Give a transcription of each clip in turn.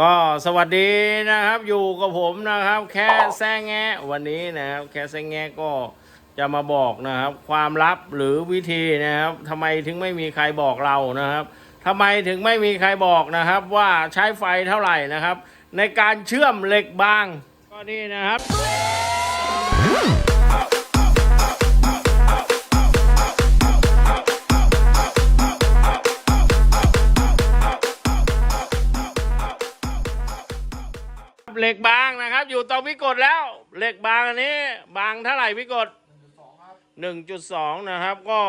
ก็สวัสดีนะครับอยู่กับผมนะครับ แค่แซงแงวันนี้นะครับ แค่แซงแงก็จะมาบอกนะครับ ความลับหรือวิธีนะครับทำไมถึงไม่มีใครบอกเรานะครับทำไมถึงไม่มีใครบอกนะครับ ว่าใช้ไฟเท่าไหร่นะครับ ในการเชื่อมเหล็กบาง ก็นี่นะครับ เหล็กบางนะครับ อยู่ตรงพิกดแล้วเหล็กบางอันนี้ บางเท่าไหร่พิกดหนึ่งจุดสองนะครับ ก็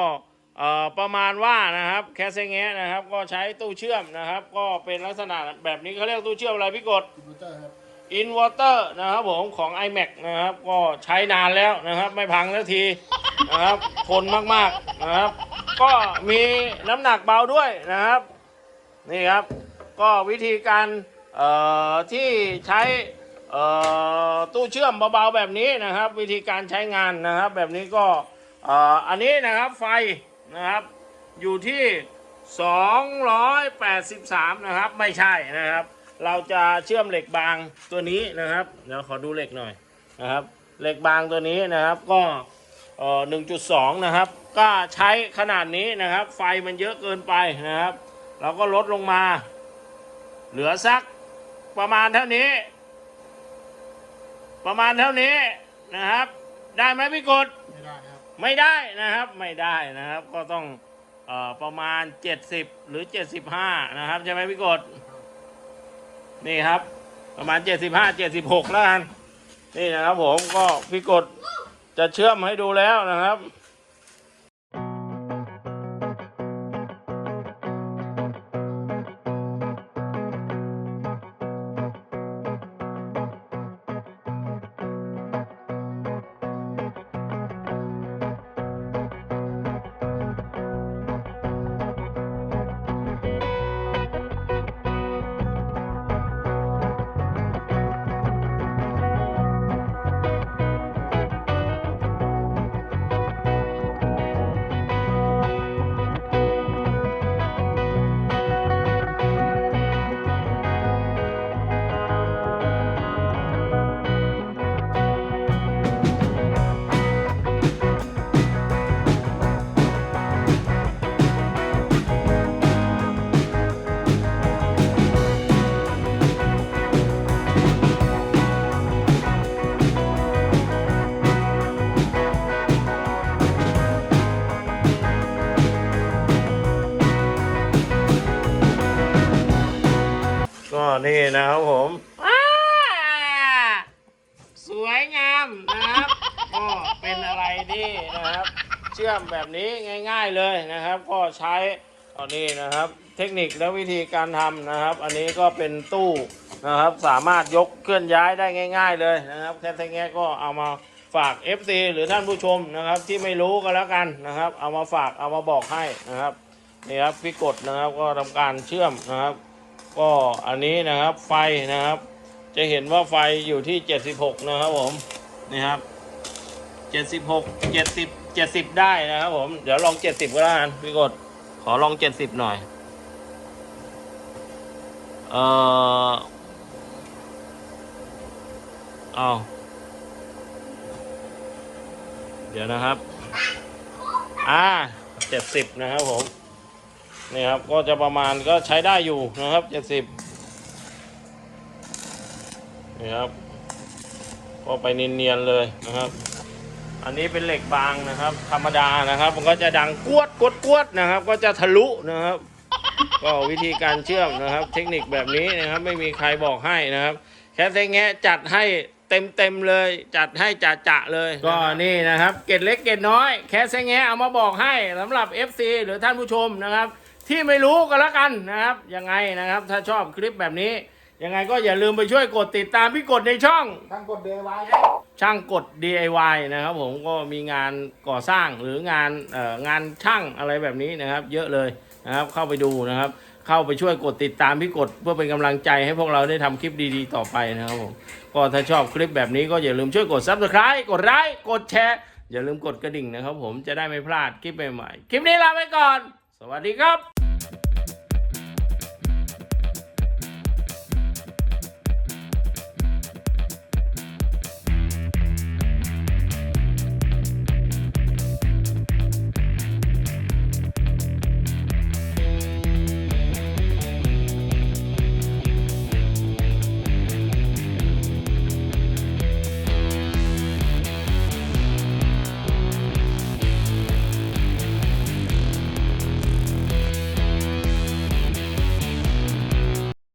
เอ่อประมาณว่านะครับแคสเซงเงะนะครับ ก็ใช้ตู้เชื่อมนะครับ ก็เป็นลักษณะแบบนี้เขาเรียกตู้เชื่อมอะไรพิกดคอมพิวเตอร์ครับอินเวอร์เตอร์นะครับผมของ iMac นะครับ ก็ใช้นานแล้วนะครับ ไม่พังสักทีนะครับทนมากๆนะครับ ก็มีน้ำหนักเบาด้วยนะครับ นี่ครับ ก็วิธีการ เอ่อที่ใช้เอ่อตู้เชื่อมเบาๆแบบนี้นะครับ วิธีการใช้งานนะครับ แบบนี้ก็เอ่ออันนี้นะครับไฟนะครับอยู่ที่ 283 นะครับ ไม่ใช่นะครับ เราจะเชื่อมเหล็กบางตัวนี้นะครับเดี๋ยวขอดูเหล็กหน่อยนะครับเหล็กบางตัวนี้นะครับก็เอ่อ1.2 นะครับ ก็ใช้ขนาดนี้นะครับ ไฟมันเยอะเกินไปนะครับ เราก็ลดลงมา เหลือสัก ประมาณเท่านี้ ประมาณเท่านี้นะครับ ได้ไหมพี่กดไม่ได้ครับ ไม่ได้นะครับ ไม่ได้นะครับ ก็ต้องเอ่อประมาณ70หรือ75นะครับใช่ไหมพี่กดนี่ครับ ประมาณ75 76แล้วกันนี่นะครับ ผมก็พี่กดจะเชื่อมให้ดูแล้วนะครับ ก็นี่นะครับผมว้าสวยงามนะครับ ก็เป็นอะไรที่นะครับ เชื่อมแบบนี้ง่าย ๆเลยนะครับ ก็ใช้ตอนนี้นะครับ เทคนิคและวิธีการทำนะครับ อันนี้ก็เป็นตู้นะครับ สามารถยกเคลื่อนย้ายได้ง่าย ๆ เลยนะครับแค่แง่ก็เอามาฝาก FC หรือท่านผู้ชมนะครับ ที่ไม่รู้ก็แล้วกันนะครับ เอามาฝากเอามาบอกให้นะครับนี่ครับพี่กดนะครับก็ทำการเชื่อมนะครับ ก็อันนี้นะครับไฟนะครับ จะเห็นว่าไฟอยู่ที่ 76 นะครับผมนี่ครับ 76 70 70 ได้นะครับผม เดี๋ยวลอง 70 ก็แล้วกันพี่กดขอลอง 70 หน่อยเออเอาเดี๋ยวนะครับ อ่า 70 นะครับผม นี่ครับก็จะประมาณก็ใช้ได้อยู่นะครับเจ็ดสิบนี่ครับก็ไปเนียนๆเลยนะครับ อันนี้เป็นเหล็กบางนะครับ ธรรมดานะครับ มันก็จะดังกวดกวดกวดนะครับ ก็จะทะลุนะครับ ก็วิธีการเชื่อมนะครับ เทคนิคแบบนี้นะครับ ไม่มีใครบอกให้นะครับ แค่เซงแงะจัดให้เต็มเต็มๆเลย จัดให้จะจะเลย ก็นี่นะครับ เกร็ดเล็กเกร็ดน้อย แค่เซงแงะเอามาบอกให้สำหรับ FC หรือท่านผู้ชมนะครับ ที่ไม่รู้ก็แล้วกันนะครับ ยังไงนะครับ ถ้าชอบคลิปแบบนี้ ยังไงก็อย่าลืมไปช่วยกดติดตามพี่กดในช่องทั้งกดเดวายครับช่างกด DIY นะครับผมก็มีงานก่อสร้างหรืองานเอ่องานช่างอะไรแบบนี้นะครับ เยอะเลยนะครับเข้าไปดูนะครับ เข้าไปช่วยกดติดตามพี่กดเพื่อเป็นกำลังใจให้พวกเราได้ทำคลิปดีๆต่อไปนะครับผมก็ถ้าชอบคลิปแบบนี้ก็อย่าลืมช่วยกด Subscribe กดไลค์กดแชร์อย่าลืมกดกระดิ่งนะครับ ผมจะได้ไม่พลาดคลิปใหม่ๆคลิปนี้ลาไปก่อนส วัสดีครับ